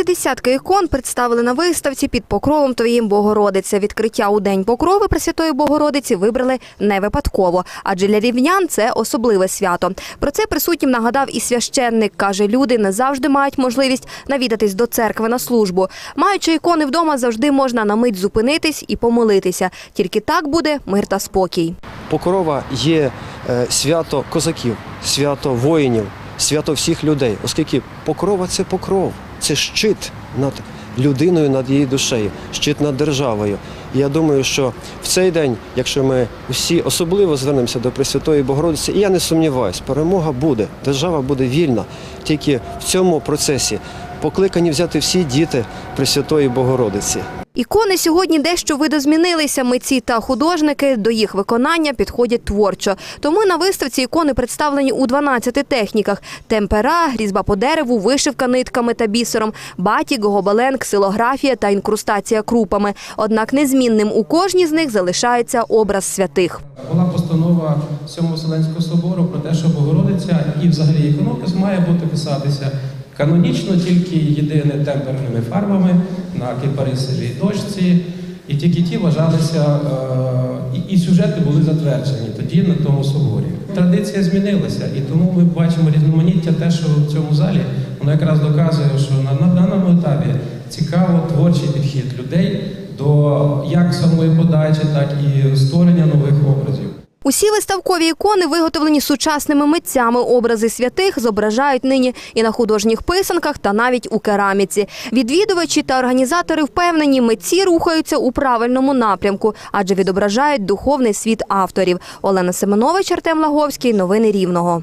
Три десятки ікон представили на виставці під покровом Твоїм Богородице. Відкриття у День Покрови Пресвятої Богородиці вибрали не випадково, адже для рівнян це особливе свято. Про це присутнім нагадав і священник. Каже, люди не завжди мають можливість навідатись до церкви на службу. Маючи ікони вдома, завжди можна на мить зупинитись і помолитися. Тільки так буде мир та спокій. Покрова є е, свято козаків, свято воїнів, свято всіх людей, оскільки покрова це покров, це щит над людиною, над її душею, щит над державою. Я думаю, що в цей день, якщо ми всі особливо звернемося до Пресвятої Богородиці, і я не сумніваюсь, перемога буде, держава буде вільна. Тільки в цьому процесі покликані взяти всі діти Пресвятої Богородиці. Ікони сьогодні дещо видозмінилися. Митці та художники до їх виконання підходять творчо. Тому на виставці ікони представлені у 12 техніках: темпера, різьба по дереву, вишивка нитками та бісером, батік, гобелен, ксилографія та інкрустація крупами. Однак незмінним у кожній з них залишається образ святих. Була постанова Сьомого Вселенського собору про те, що Богородиця і взагалі іконопис має бути писатися канонічно тільки єдине темперними фарбами на кипарисовій дошці, і тільки ті вважалися, е, і, сюжети були затверджені тоді на тому соборі. Традиція змінилася, і тому ми бачимо різноманіття те, що в цьому залі воно якраз доказує, що на, на даному етапі цікаво творчий підхід людей до як самої подачі, так і створення нових образів. Усі виставкові ікони виготовлені сучасними митцями. Образи святих зображають нині і на художніх писанках, та навіть у кераміці. Відвідувачі та організатори впевнені, митці рухаються у правильному напрямку, адже відображають духовний світ авторів. Олена Семенович, Артем Лаговський. Новини Рівного.